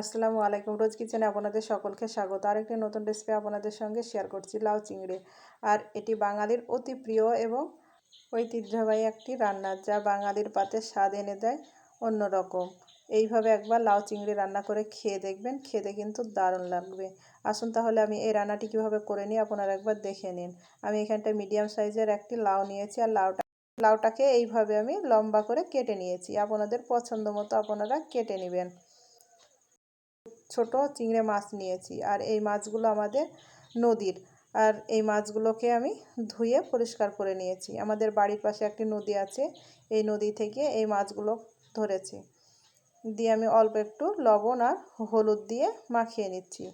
আসসালামু আলাইকুম। রোজ কিচেনে আপনাদের সকলকে স্বাগত। আরেকটি নতুন রেসিপি আপনাদের সঙ্গে শেয়ার করছি, লাউ চিংড়ি। আর এটি বাঙালির অতি প্রিয় এবং ঐতিহ্যবাহী একটি রান্না, যা বাঙালির পাতে স্বাদ এনে দেয় অন্যরকম। এইভাবে একবার লাউ চিংড়ি রান্না করে খেয়ে দেখবেন, খেতে কিন্তু দারুণ লাগবে। আসুন তাহলে আমি এই রান্নাটি কীভাবে করে নিই, আপনারা একবার দেখে নিন। আমি এখানটায় মিডিয়াম সাইজের একটি লাউ নিয়েছি, আর লাউটা, লাউটাকে এইভাবে আমি লম্বা করে কেটে নিয়েছি। আপনাদের পছন্দ মতো আপনারা কেটে নেবেন। ছোট চিংড়ে মাছ নিয়েছি। আর এই মাছগুলো আমাদের নদীর। আর এই মাছগুলোকে আমি ধুয়ে পরিষ্কার করে নিয়েছি। আমাদের বাড়ির পাশে একটি নদী আছে। এই নদী থেকে এই মাছগুলো ধরেছি। দিয়ে আমি অল্প একটু লবণ আর হলুদ দিয়ে মাখিয়ে নিচ্ছি।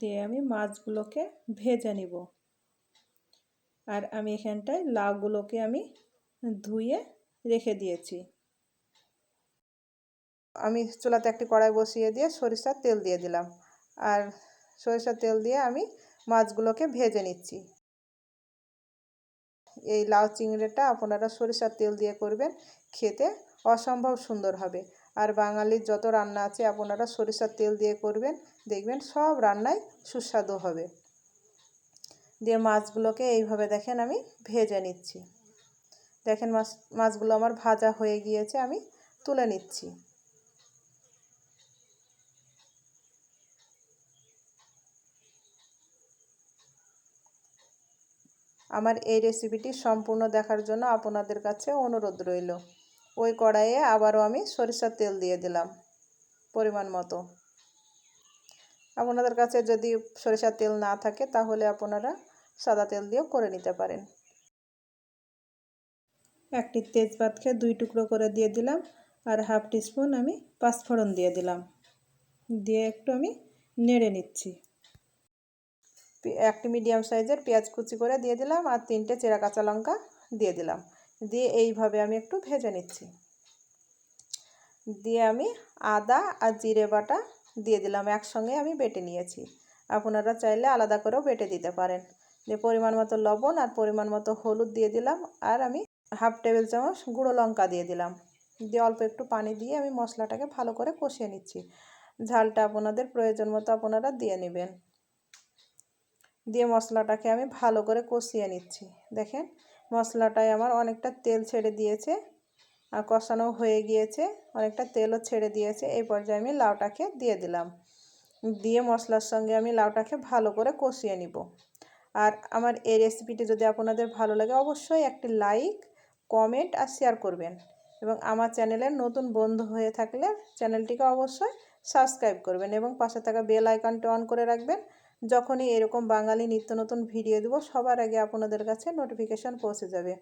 দিয়ে আমি মাছগুলোকে ভেজে নিব। আর আমি এখানটায় লাউগুলোকে আমি ধুয়ে রেখে দিয়েছি। আমি চুলাতে একটি কড়াই বসিয়ে দিয়ে সরিষার তেল দিয়ে দিলাম। আর সরিষার তেল দিয়ে আমি মাছগুলোকে ভেজে নিচ্ছি। এই লাউ চিংড়িটা আপনারা সরিষার তেল দিয়ে করবেন, খেতে অসম্ভব সুন্দর হবে। আর বাঙালির যত রান্না আছে আপনারা সরিষার তেল দিয়ে করবেন, দেখবেন সব রান্নাই সুস্বাদু হবে। দিয়ে মাছগুলোকে এইভাবে দেখেন আমি ভেজে নিচ্ছি। দেখেন মাছ, মাছগুলো আমার ভাজা হয়ে গিয়েছে, আমি তুলে নিচ্ছি। আমার এই রেসিপিটি সম্পূর্ণ দেখার জন্য আপনাদের কাছে অনুরোধ রইল। ওই কড়াইয়ে আবারও আমি সরিষার তেল দিয়ে দিলাম, পরিমাণ মতো। আপনাদের কাছে যদি সরিষার তেল না থাকে, তাহলে আপনারা সাদা তেল দিয়েও করে নিতে পারেন। একটি তেজপাতকে দুই টুকরো করে দিয়ে দিলাম আর হাফ টিস্পুন আমি পাঁচফোড়ন দিয়ে দিলাম। দিয়ে একটু আমি নেড়ে নিচ্ছি। একটি মিডিয়াম সাইজের পেঁয়াজ কুচি করে দিয়ে দিলাম আর তিনটে চেরা কাঁচা লঙ্কা দিয়ে দিলাম। দিয়ে এইভাবে আমি একটু ভেজে নিচ্ছি। দিয়ে আমি আদা আর জিরে বাটা দিয়ে দিলাম, একসঙ্গে আমি বেটে নিয়েছি। আপনারা চাইলে আলাদা করেও বেটে দিতে পারেন। দিয়ে পরিমাণ মতো লবণ আর পরিমাণ মতো হলুদ দিয়ে দিলাম আর আমি হাফ টেবিল চামচ গুঁড়ো লঙ্কা দিয়ে দিলাম। দিয়ে অল্প একটু পানি দিয়ে আমি মশলাটাকে ভালো করে কষিয়ে নিচ্ছি। ঝালটা আপনাদের প্রয়োজন মতো আপনারা দিয়ে নেবেন। দিয়ে মশলাটাকে আমি ভালো করে কষিয়ে নিচ্ছি। দেখেন, মশলাটায় আমার অনেকটা তেল ছেড়ে দিয়েছে আর কষানো হয়ে গিয়েছে, অনেকটা তেলও ছেড়ে দিয়েছে। এই পর্যায়ে আমি লাউটাকে দিয়ে দিলাম। দিয়ে মশলার সঙ্গে আমি লাউটাকে ভালো করে কষিয়ে নিব। আর আমার এই রেসিপিটি যদি আপনাদের ভালো লাগে, অবশ্যই একটি লাইক, কমেন্ট আর শেয়ার করবেন। এবং আমার চ্যানেলের নতুন বন্ধু হয়ে থাকলে চ্যানেলটিকে অবশ্যই সাবস্ক্রাইব করবেন এবং পাশে থাকা বেল আইকনটি অন করে রাখবেন। যখনই এরকম বাঙালি নিত্য নতুন ভিডিও দেবো, সবার আগে আপনাদের কাছে নোটিফিকেশান পৌঁছে যাবে।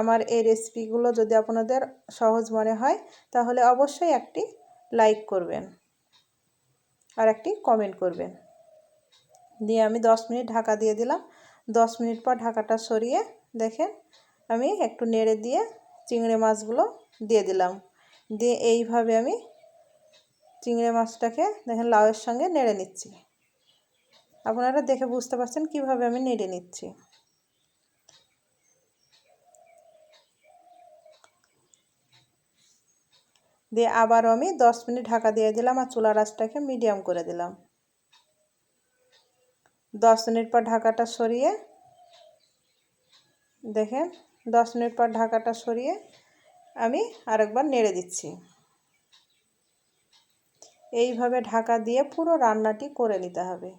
আমার এই রেসিপিগুলো যদি আপনাদের সহজ মনে হয়, তাহলে অবশ্যই একটি লাইক করবেন আর একটি কমেন্ট করবেন। দিয়ে আমি দশ মিনিট ঢাকা দিয়ে দিলাম। দশ মিনিট পর ঢাকাটা সরিয়ে দেখেন আমি একটু নেড়ে দিয়ে চিংড়ি মাছগুলো দিয়ে দিলাম। দিয়ে এইভাবে আমি চিংড়ি মাছটাকে দেখেন লাউয়ের সঙ্গে নেড়ে নিচ্ছি। আপনারা দেখে বুঝতে পারছেন কীভাবে আমি নেড়ে নিচ্ছি। দিয়ে আবারও আমি দশ মিনিট ঢাকা দিয়ে দিলাম আর চুলা রাসটাকে মিডিয়াম করে দিলাম। দশ মিনিট পর ঢাকাটা সরিয়ে দেখেন দশ মিনিট পর ঢাকাটা সরিয়ে আমি আরেকবার নেড়ে দিচ্ছি। এইভাবে ঢাকা দিয়ে পুরো রান্নাটি করে নিতে হবে।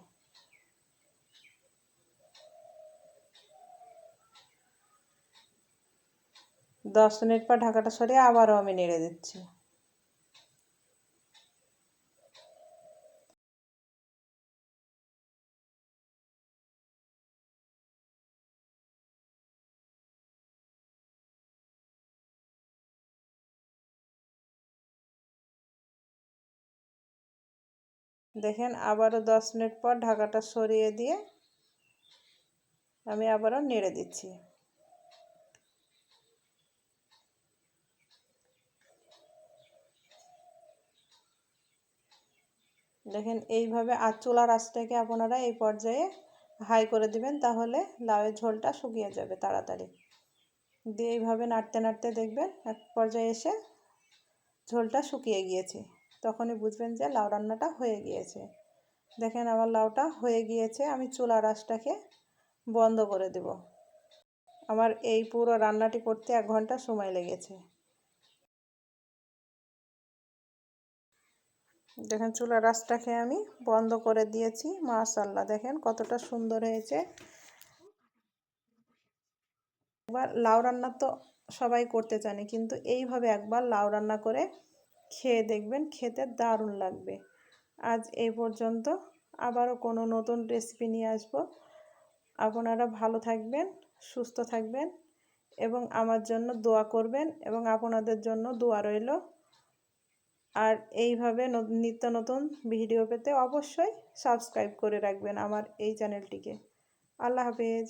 দশ মিনিট পর ঢাকাটা সরিয়ে আবারও আমি নেড়ে দিচ্ছি। দেখেন আবারও দশ মিনিট পর ঢাকাটা সরিয়ে দিয়ে আমি আবারও নেড়ে দিচ্ছি। দেখেন এইভাবে আর চুলার আঁচটাকে আপনারা এই পর্যায়ে হাই করে দিবেন, তাহলে লাউয়ের ঝোলটা শুকিয়ে যাবে তাড়াতাড়ি। দিয়ে এইভাবে নাড়তে নাড়তে দেখবেন এক পর্যায়ে এসে ঝোলটা শুকিয়ে গিয়েছে। তখনই বুঝবেন যে লাউ রান্নাটা হয়ে গিয়েছে। দেখেন আমার লাউটা হয়ে গিয়েছে, আমি চুলা রাসটাকে বন্ধ করে দেব। আমার এই পুরো রান্নাটি করতে এক ঘণ্টা সময় লেগেছে। দেখেন চুলা রাসটাকে আমি বন্ধ করে দিয়েছি মাশাল্লাহ দেখেন কতটা সুন্দর হয়েছে। একবার লাউ রান্না তো সবাই করতে জানে, কিন্তু এইভাবে একবার লাউ রান্না করে খেয়ে দেখবেন খেতে দারুণ লাগবে। আজ এই পর্যন্ত। আবারও কোনো নতুন রেসিপি নিয়ে আসব। আপনারা ভালো থাকবেন, সুস্থ থাকবেন এবং আমার জন্য দোয়া করবেন এবং আপনাদের জন্য দোয়া রইল। আর এইভাবে নিত্য নতুন ভিডিও পেতে অবশ্যই সাবস্ক্রাইব করে রাখবেন আমার এই চ্যানেলটিকে আল্লাহ হাফেজ।